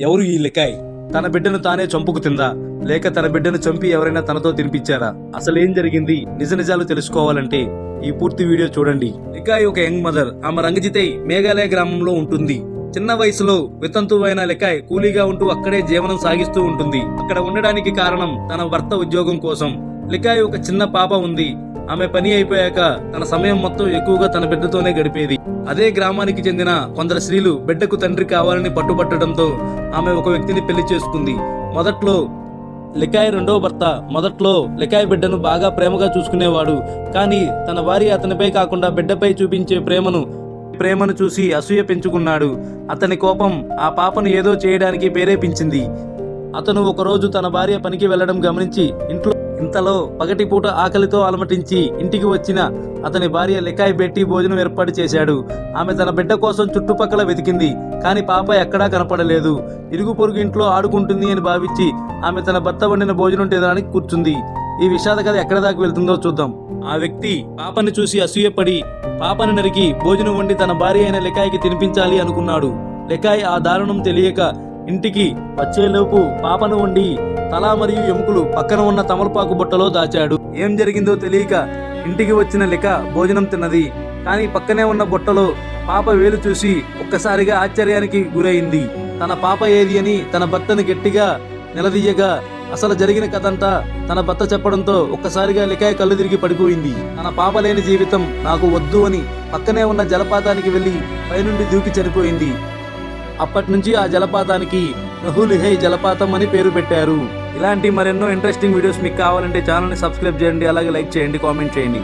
ఎవరు ఈ లికాయ్? తన బిడ్డను తానే చంపుకు తిందా? లేక తన బిడ్డను చంపి ఎవరైనా తనతో తినిపించారా? అసలేం జరిగింది? నిజ నిజాలు తెలుసుకోవాలంటే ఈ పూర్తి వీడియో చూడండి. లికాయ్ ఒక యంగ్ మదర్. ఆమె రంగజితే మేఘాలయ గ్రామంలో ఉంటుంది. చిన్న వయసులో వితంతువైన లెకాయ్ కూలీగా ఉంటూ అక్కడే జీవనం సాగిస్తూ ఉంటుంది. అక్కడ ఉండడానికి కారణం తన భర్త ఉద్యోగం కోసం. లికాయ్ ఒక చిన్న పాప ఉంది. ఆమె పని అయిపోయాక తన సమయం మొత్తం ఎక్కువగా తన బిడ్డతోనే గడిపేది. అదే గ్రామానికి చెందిన కొందరు స్త్రీలు బిడ్డకు తండ్రి కావాలని పట్టుబట్టడంతో ఆమె ఒక వ్యక్తిని పెళ్ళి చేసుకుంది. మొదట్లో లికాయ్ రెండో భర్త మొదట్లో లికాయ్ బిడ్డను బాగా ప్రేమగా చూసుకునేవాడు. కానీ తన భార్య అతనిపై కాకుండా బిడ్డపై చూపించే ప్రేమను ప్రేమను చూసి అసూయ పెంచుకున్నాడు. అతని కోపం ఆ పాపను ఏదో చేయడానికి ప్రేరేపించింది. అతను ఒకరోజు తన భార్య పనికి వెళ్ళడం గమనించి ఇంట్లో ఇంతలో పగటిపూట ఆకలితో అలమటించి ఇంటికి వచ్చిన అతని భార్య లెకాయ్ పెట్టి భోజనం ఏర్పాటు చేశాడు. ఆమె తన బిడ్డ కోసం చుట్టుపక్కల వెతికింది కానీ పాప ఎక్కడా కనపడలేదు. ఇరుగు పొరుగు ఇంట్లో ఆడుకుంటుంది అని భావించి ఆమె తన భర్త వండిన భోజనం తినడానికి కూర్చుంది. ఈ విషాద కథ ఎక్కడ దాకా వెళ్తుందో చూద్దాం. ఆ వ్యక్తి పాపని చూసి అసూయపడి పాపని నరికి భోజనం వండి తన భార్య అయిన లెకాయికి తినిపించాలి అనుకున్నాడు. లెకాయ్ ఆ దారుణం తెలియక ఇంటికి వచ్చేలోపు పాపను వండి తల మరియు ఎముకలు పక్కన ఉన్న తమలపాకు బుట్టలో దాచాడు. ఏం జరిగిందో తెలియక ఇంటికి వచ్చిన లిక భోజనం తిన్నది. కానీ పక్కనే ఉన్న బుట్టలో పాప వేలు చూసి ఒక్కసారిగా ఆశ్చర్యానికి గురైంది. తన పాప ఏది అని తన భర్తను గట్టిగా నిలదీయగా అసలు జరిగిన కథంతా తన భర్త చెప్పడంతో ఒక్కసారిగా లికాయ కళ్ళు తిరిగి పడిపోయింది. తన పాప లేని జీవితం నాకు వద్దు అని పక్కనే ఉన్న జలపాతానికి వెళ్ళి పైనుండి దూకి చనిపోయింది. అప్పటి నుంచి ఆ జలపాతానికి నహులిహై జలపాతం అని పేరు పెట్టారు. ఇలాంటి మరెన్నో ఇంట్రెస్టింగ్ వీడియోస్ మీకు కావాలంటే ఛానల్ని సబ్స్క్రైబ్ చేయండి అలాగే లైక్ చేయండి కామెంట్ చేయండి.